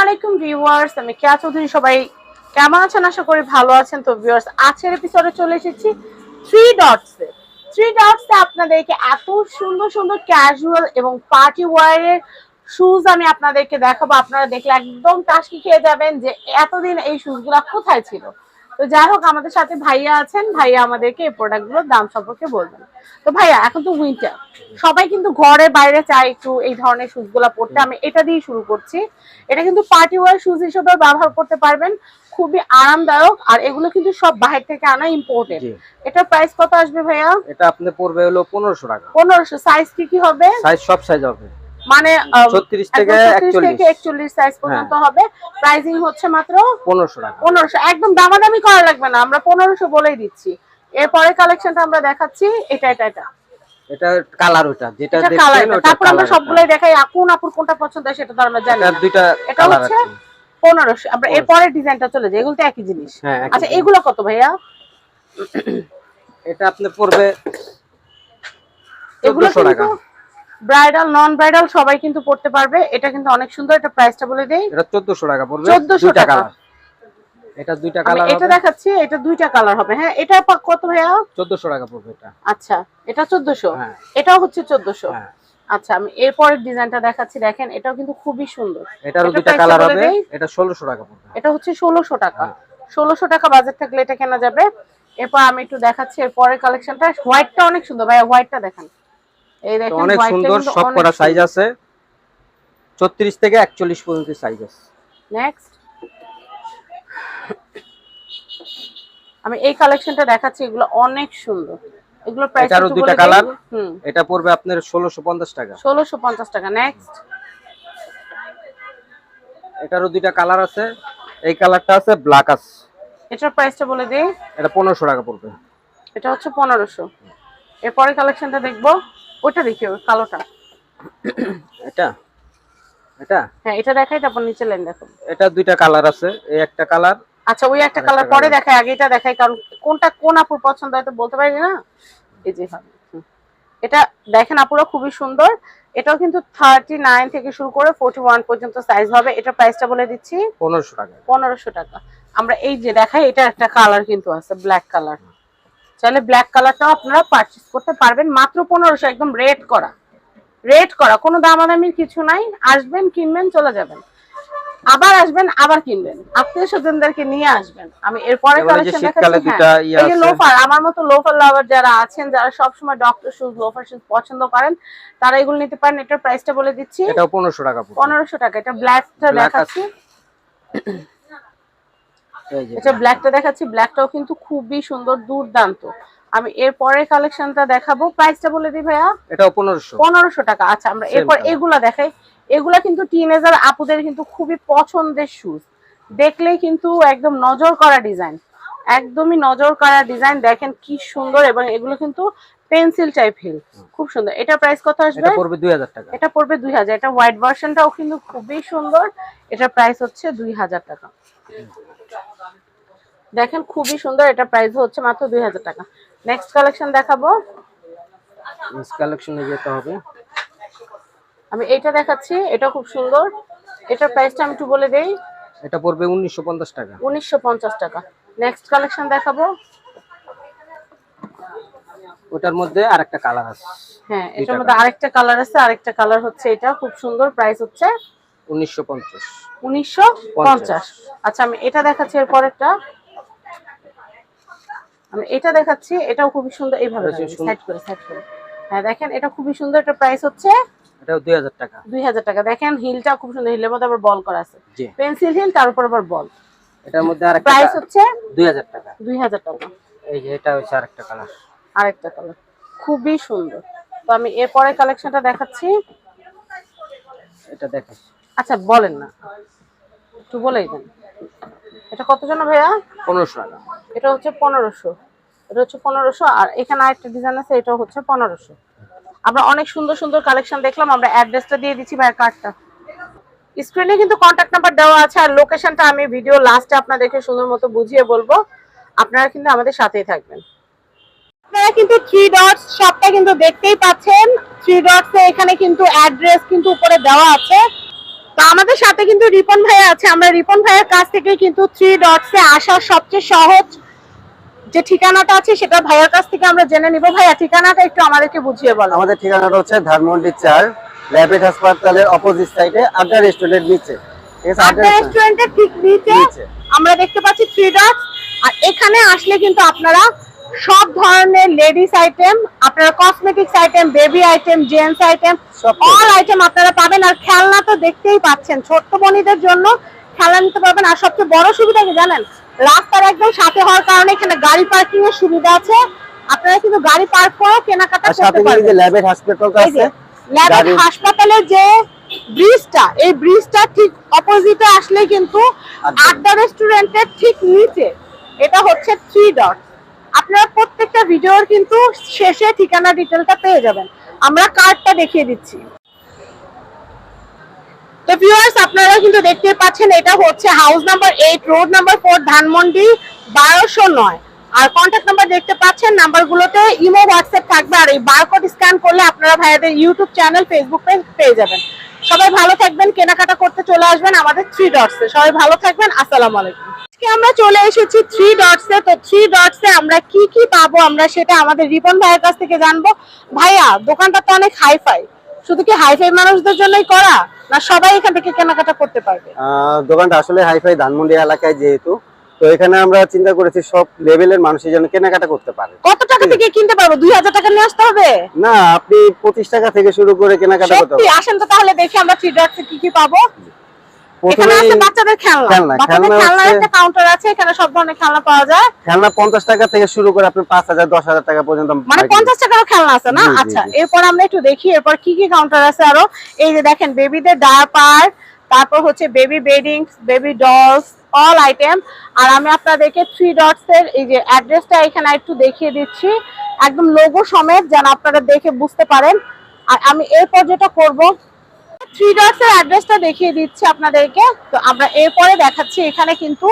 আলাইকুম ভিউয়ার্স, আমি কেয়া চৌধুরী। সবাই কেমন আছেন? আশা করি ভালো আছেন। তো ভিউয়ার্স, আজকের এপিসোডে চলে এসেছি থ্রি ডটস থ্রি ডটস আপনাদেরকে এত সুন্দর সুন্দর ক্যাজুয়াল এবং পার্টি ওয়ারের শুজ আমি আপনাদেরকে দেখাবো। আপনারা দেখলে একদম টাসকি খেয়ে যাবেন যে এতদিন এই শুজগুলো কোথায় ছিল? তো যাই হোক আমাদের সাথে ভাইয়া আছেন। ভাইয়া আমাদেরকে এই প্রোডাক্টগুলোর দাম সম্পর্কে বলবেন। তো ভাইয়া এখন তো উইন্টার সবাই কিন্তু ঘরে বাইরে চায় একটু এই ধরনের শুজগুলা পরতে। আমি এটা দিয়ে শুরু করছি। এটা কিন্তু পার্টি ওয়ার শুজ হিসেবে ব্যবহার করতে পারবেন। খুবই আরামদায়ক। আর এগুলো কিন্তু সব বাহির থেকে আনা ইম্পোর্টেড জি। এটার প্রাইস কত আসবে ভাইয়া? এটা আপনি পড়বে হলো পনেরোশো টাকা। পনেরোশো। সাইজ কি কি হবে? সাইজ সব সাইজ হবে। মানে আহ, ছত্রিশ থেকে একদম 36 একচল্লিশ থেকে একচল্লিশ। সাইজ পর্যন্ত হ্যাঁ। হবে। প্রাইসিং হচ্ছে মাত্র পনেরোশো টাকা। পনেরোশো। একদম দামাদামি করা লাগবে না আমরা পনেরোশো বলেই দিচ্ছি। এরপরে কালেকশনটা আমরা দেখাচ্ছি এটা এটা এটা। এটা কালার ওটা যেটা দেখছেন ওটা তারপর আমরা সবগুলোই দেখাই কোন আপুর কোনটা পছন্দ হয় সেটা তো আমরা জানি এটা দুইটা এটা হচ্ছে আছে। পনেরোশো। আমরা এরপরে ডিজাইনটা চলে যাই এগুলো তো একই জিনিস। হ্যাঁ আচ্ছা এগুলো কত ভাইয়া? এটা আপনি পড়বে এগুলো চোদ্দশো টাকা। কিন্তু ব্রাইডাল নন ব্রাইডাল সবাই কিন্তু পড়তে পারবে। এটা কিন্তু অনেক সুন্দর এটা প্রাইসটা বলে দেই। এটা চোদ্দশো টাকা পড়বে 1400 টাকা। এটা দুইটা কালার এটা দেখাচ্ছি এটা দুইটা কালার হবে। হ্যাঁ এটা কত ভাইয়া? চোদ্দশো টাকা পড়বে এটা। আচ্ছা এটা চোদ্দশো? হ্যাঁ। এটাও হচ্ছে চোদ্দশো? হ্যাঁ। আচ্ছা আমি এরপরের ডিজাইনটা দেখাচ্ছি দেখেন এটাও কিন্তু খুবই সুন্দর। এটারও এটা দুইটা কালার হবে এটা ষোলোশো টাকা পড়বে। এটা হচ্ছে ষোলোশো টাকা। হ্যাঁ। ষোলোশো টাকা বাজেট থাকলে এটা কেনা যাবে। এরপর আমি একটু দেখাচ্ছি এরপরের কালেকশনটা হোয়াইটটা অনেক সুন্দর। ভাইয়া হোয়াইটটা দেখেন। অনেক সুন্দর সব কটা সাইজ আছে। ছত্রিশ থেকে একচল্লিশ পর্যন্ত সাইজ আছে। নেক্সট আমি এই কালেকশনটা দেখাচ্ছি এগুলো অনেক সুন্দর। এগুলো প্রাইস এটারও দুইটা কালার এটা পড়বে আপনার ষোলোশো পঞ্চাশ টাকা। ষোলোশো পঞ্চাশ টাকা। নেক্সট এটারও দুইটা কালার আছে। এই কালারটা আছে ব্ল্যাক আছে। এটার প্রাইসটা বলে দিই। এটা পনেরোশো টাকা পড়বে। এটা হচ্ছে পনেরোশো। এরপরে কালেকশনটা দেখব। ওটা দেখি ওই কালোটা। এটা? এটা? হ্যাঁ এটা দেখাই তারপর নিচে লাইন দেখো। এটা দুইটা কালার আছে এই একটা কালার আচ্ছা ওই একটা কালার পরে। দেখাই আগে এটা দেখাই কারণ কোনটা কোন আপুর পছন্দ হয় তো বলতে পারি না। এই যে এটা দেখেন আপুরা খুবই সুন্দর। এটাও কিন্তু থার্টি নাইন থেকে শুরু করে ফোর্টি ওয়ান পর্যন্ত সাইজ হবে। এটা প্রাইসটা বলে দিচ্ছি। পনেরোশো টাকা। পনেরোশো টাকা। আমরা এই যে দেখাই এটা একটা কালার কিন্তু আছে ব্ল্যাক কালার চাইলে ব্ল্যাক কালারটাও আপনারা পারচেস করতে পারবেন। মাত্র পনেরোশো একদম রেড করা। রেড করা কোনো দামাদামির কিছু নাই। আসবেন কিনবেন চলে যাবেন। আবার আসবেন আবার কিনবেন। আত্মীয় স্বজনদেরকে নিয়ে আসবেন। আমি এরপরে কালেকশন দেখাচ্ছি দুইটা হ্যাঁ। ইয়ে। লোফার আমার মতো লোফার লাভার যারা আছেন যারা সবসময় ডক্টর শুজ লোফার শুজ পছন্দ করেন তারা এগুলো নিতে পারেন। এটার প্রাইসটা বলে দিচ্ছি। পনেরোশো টাকা পনেরোশো টাকা। এটা ব্ল্যাকটা দেখাচ্ছি। এটা ব্ল্যাকটা দেখাচ্ছি। ব্ল্যাকটাও কিন্তু খুবই সুন্দর দুর্দান্ত। আমি এর পরের কালেকশনটা দেখাবো। প্রাইসটা বলে দিই ভাইয়া? এটাও পনেরোশো। পনেরোশো টাকা। আচ্ছা আমরা এরপর এগুলা দেখাই। এগুলা কিন্তু টিনেজার আপুদের কিন্তু খুবই পছন্দের শুজ দেখলেই কিন্তু একদম নজর করা ডিজাইন একদমই নজর করা ডিজাইন দেখেন কি সুন্দর এবং এগুলো কিন্তু পেন্সিল টাইপ হিল খুব সুন্দর। এটা প্রাইস কত আসবে? এটা পড়বে দুই হাজার টাকা। এটা পড়বে দুই হাজার। এটা হোয়াইট ভার্সনটাও কিন্তু খুবই সুন্দর। এটা প্রাইস হচ্ছে দুই হাজার টাকা। দেখেন খুবই সুন্দর এটা প্রাইস হচ্ছে মাত্র দুই হাজার টাকা। নেক্সট কালেকশন দেখাবো। মিস কালেকশনে যেতে হবে। আমি এটা দেখাচ্ছি এটা খুব সুন্দর। এটার প্রাইসটা আমি একটু বলে দেই। এটা পড়বে উনিশশো পঞ্চাশ টাকা। উনিশশো পঞ্চাশ টাকা। নেক্সট কালেকশন দেখাবো। ওটার মধ্যে আর একটা কালার আছে। হ্যাঁ এটার মধ্যে আরেকটা কালার আছে আরেকটা কালার হচ্ছে এটা। খুব সুন্দর প্রাইস হচ্ছে উনিশশো পঞ্চাশ। উনিশশো পঞ্চাশ। আচ্ছা আমি এটা দেখাচ্ছি এরপরেরটা আমি এটা দেখাচ্ছি এটাও খুবই সুন্দর এইভাবে সাইড করে সাইড করে। হ্যাঁ দেখেন এটা খুবই সুন্দর এটা প্রাইস হচ্ছে। এটাও দুই হাজার টাকা। দুই হাজার টাকা। দেখেন হিলটা খুব সুন্দর হিলের মধ্যে আবার বল করা আছে। পেন্সিল হিল তার উপর আবার বল এটার মধ্যে আর একটা প্রাইস হচ্ছে দুই হাজার টাকা। দুই হাজার টাকা। এই যে এটা হচ্ছে আর একটা কালার আরেকটা কালার খুবই সুন্দর। তো আমি এরপরে কালেকশনটা দেখাচ্ছি। এটা দেখেন। আচ্ছা বলেন না। একটু বলেই দেন। এটা কত জন ভাইয়া? পনেরোশো টাকা। এটা হচ্ছে পনেরোশো। এটা হচ্ছে পনেরোশো আর এখানে আরেকটা ডিজাইন আছে এটা হচ্ছে পনেরোশো। আমরা অনেক সুন্দর সুন্দর কালেকশন দেখলাম, আমরা অ্যাড্রেসটা দিয়ে দিচ্ছি ভাইয়ের কার্ডটা স্ক্রিনে কিন্তু কন্ট্যাক্ট নাম্বার দেওয়া আছে আর লোকেশনটা আমি ভিডিও লাস্টে আপনাদেরকে সুন্দর মতো বুঝিয়ে বলব। আপনারা কিন্তু আমাদের সাথেই থাকবেন। আপনারা কিন্তু থ্রি ডটস সবটা কিন্তু দেখতেই পাচ্ছেন। থ্রি ডটস এখানে কিন্তু অ্যাড্রেস কিন্তু উপরে দেওয়া আছে। তো আমাদের সাথে কিন্তু রিপন ভাই আছে। আমরা রিপন ভাইয়ের কাছ থেকে কিন্তু থ্রি ডটস এ আসার সবচেয়ে সহজ যে ঠিকানাটা আছে সেটা ভাইয়ের কাছ থেকে আমরা জেনে নিব। ভাইয়া ঠিকানাটা একটু আমাদেরকে বুঝিয়ে বলো। আমাদের ঠিকানাটা হচ্ছে ধানমন্ডি চার ল্যাবেট হাসপাতালের অপোজিট সাইডে আড্ডা রেস্টুরেন্ট নিচে। আড্ডা রেস্টুরেন্টের ঠিক নিচে নিচে। আমরা দেখতে পাচ্ছি থ্রি ডটস আর এখানে আসলে কিন্তু আপনারা সব ধরনের লেডিস আইটেম আপনারা cosmetics item baby item gents item all item আপনারা পাবেন। আর খেলনা তো দেখতেই পাচ্ছেন ছোট্ট বনিদের জন্য খেলনা নিতে পারবেন। আর সবচেয়ে বড় সুবিধা কি জানেন? রাস্তার একদম সাথে হওয়ার কারণে এখানে গাড়ি পার্কিং এর সুবিধা আছে। আপনারা কিন্তু গাড়ি পার্ক করে কেনাকাটা করতে পারবেন। ল্যাবেট হাসপাতালটা এই আছে। ল্যাবের হাসপাতালের যে ব্রিজটা এই ব্রিজটা ঠিক অপোজিটে আসলে কিন্তু আড্ডা। আড্ডা রেস্টুরেন্টের ঠিক নিচে। এটা হচ্ছে থ্রি ডট আপনারা প্রত্যেকটা ভিডিওর কিন্তু শেষে ঠিকানা ডিটেলটা পেয়ে যাবেন। আমরা কার্ডটা দেখিয়ে দিচ্ছি। তো ভিউয়ার্স আপনারা কিন্তু দেখতে পাচ্ছেন, এটা হচ্ছে house number eight road number four Dhanmondi বারোশো নয়। আর কন্ট্যাক্ট নাম্বার দেখতে পাচ্ছেন, নাম্বারগুলোতে ইমো হোয়াটসঅ্যাপ থাকবে। আর এই বারকোড স্ক্যান করলে আপনারা ভাইয়াদের ইউটিউব চ্যানেল ফেসবুক পেজ পেয়ে যাবেন। সবাই ভালো থাকবেন, কেনাকাটা করতে চলে আসবেন আমাদের থ্রি ডটসে সবাই ভালো থাকবেন, আসসালামু আলাইকুম। আমরা চলে এসেছি থ্রি ডটসে তো থ্রি ডটসে আমরা কি কি পাবো আমরা সেটা আমাদের রিপন ভাইয়ের কাছ থেকে জানব। ভাইয়া, দোকানটা তো অনেক হাইফাই। শুধু কি হাইফাই মানুষদের জন্যই করা? না সবাই এখান থেকে কেনাকাটা করতে পারবে? দোকানটা আসলে হাইফাই ধানমন্ডি এলাকায় যেহেতু। তো এখানে আমরা চিন্তা করেছি সব লেভেলের কেনাকাটা করতে পারে। কত টাকা থেকে কিনতে পারব? দুই হাজার টাকা নিয়ে আসতে হবে? না আপনি পঁচিশ টাকা থেকে শুরু করে কেনাকাটা করতে আসেন তো তাহলে দেখি আমরা থ্রি ডটসে কি কি পাবো। প্রথমে বাচ্চাদের খেলনা। খেলনা, বাচ্চাদের খেলনা খেলনার হচ্ছে- একটা কাউন্টার আছে এখানে সব ধরনের খেলনা পাওয়া যায়। খেলনা পঞ্চাশ টাকা থেকে শুরু করে আপনি পাঁচ হাজার দশ হাজার টাকা পর্যন্ত মানে টাকারও খেলনা আছে না? আচ্ছা এরপর আমরা একটু দেখি এরপর কি কি কাউন্টার আছে আরও। এই যে দেখেন বেবিদের ডায়াপার তারপর হচ্ছে baby bedding baby dolls all item আর আমি আপনাদেরকে থ্রি ডটস এর এই যে অ্যাড্রেসটা এখানে একটু দেখিয়ে দিচ্ছি। একদম লোগো সমেত যেন আপনারা দেখে বুঝতে পারেন। আর আমি এরপর যেটা করব থ্রি ডটস এর অ্যাড্রেসটা দেখিয়ে দিচ্ছি আপনাদেরকে। তো আমরা এরপরে দেখাচ্ছি, এখানে কিন্তু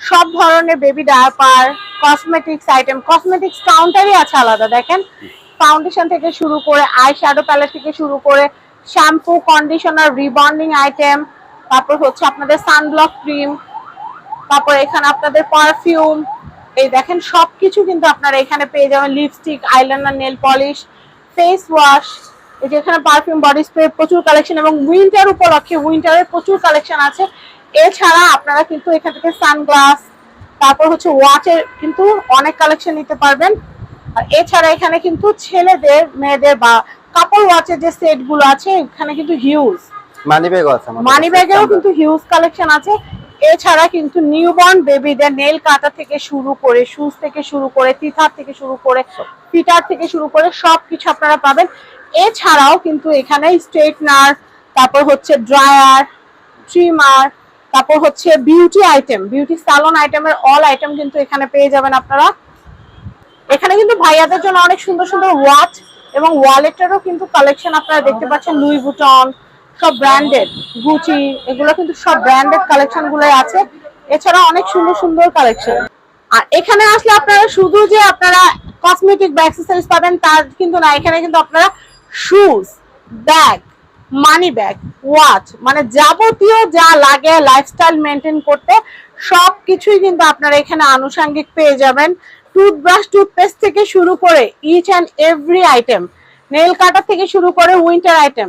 সব ধরনের baby diaper cosmetics item cosmetics কাউন্টারই আছে আলাদা, দেখেন। ফাউন্ডেশন থেকে শুরু করে আই শ্যাডো প্যালেট থেকে শুরু করে শ্যাম্পু কন্ডিশনার রিবন্ডিং আইটেম তারপর হচ্ছে আপনাদের সানব্লক ক্রিম তারপর এখানে আপনাদের পারফিউম এই দেখেন সবকিছু কিন্তু আপনারা এখানে পেয়ে যাবেন। Lipstick eyeliner nail polish face wash এই যে এখানে পারফিউম বডি স্প্রে প্রচুর কালেকশন এবং উইন্টার উপলক্ষে উইন্টারের প্রচুর কালেকশন আছে। এছাড়া আপনারা কিন্তু এখান থেকে সানগ্লাস তারপর হচ্ছে ওয়াচের কিন্তু অনেক কালেকশন নিতে পারবেন। আর এছাড়া এখানে কিন্তু ছেলেদের, মেয়েদের বা কাপড় ওয়াচের যে সেটগুলো আছে, এখানে কিন্তু হিউজ মানি ব্যাগও আছে মানি কাছে, কিন্তু হিউজ কালেকশন আছে। এছাড়া কিন্তু নিউবর্ন বেবিদের নেল কাটা থেকে শুরু করে শুজ থেকে শুরু করে তিথার থেকে শুরু করে ফিটার থেকে শুরু করে সবকিছু আপনারা পাবেন। এছাড়াও কিন্তু এখানে স্ট্রেটনার তারপর হচ্ছে ড্রায়ার ট্রিমার তারপর হচ্ছে বিউটি আইটেম বিউটি সালন আইটেমের অল আইটেম কিন্তু এখানে পেয়ে যাবেন আপনারা। এখানে কিন্তু ভাইয়াদের জন্য অনেক সুন্দর সুন্দর ওয়াচ এবং ওয়ালেটেরও কিন্তু কালেকশন আপনারা দেখতে পাচ্ছেন লুই বুটন সব ব্র্যান্ডেড গুচি এগুলো কিন্তু সব ব্র্যান্ডেড কালেকশন গুলোই আছে। এছাড়া অনেক সুন্দর সুন্দর কালেকশন আর এখানে আসলে আপনারা শুধু যে আপনারা কসমেটিক বা অ্যাক্সেসরিজ পাবেন তার কিন্তু না, এখানে কিন্তু আপনারা shoes bag money bag watch মানে যাবতীয় যা লাগে লাইফস্টাইল মেনটেন করতে সব কিছুই কিন্তু আপনারা এখানে আনুষঙ্গিক পেয়ে যাবেন। টুথব্রাশ টুথপেস্ট থেকে শুরু করে each and every item nail cutter থেকে শুরু করে উইন্টার আইটেম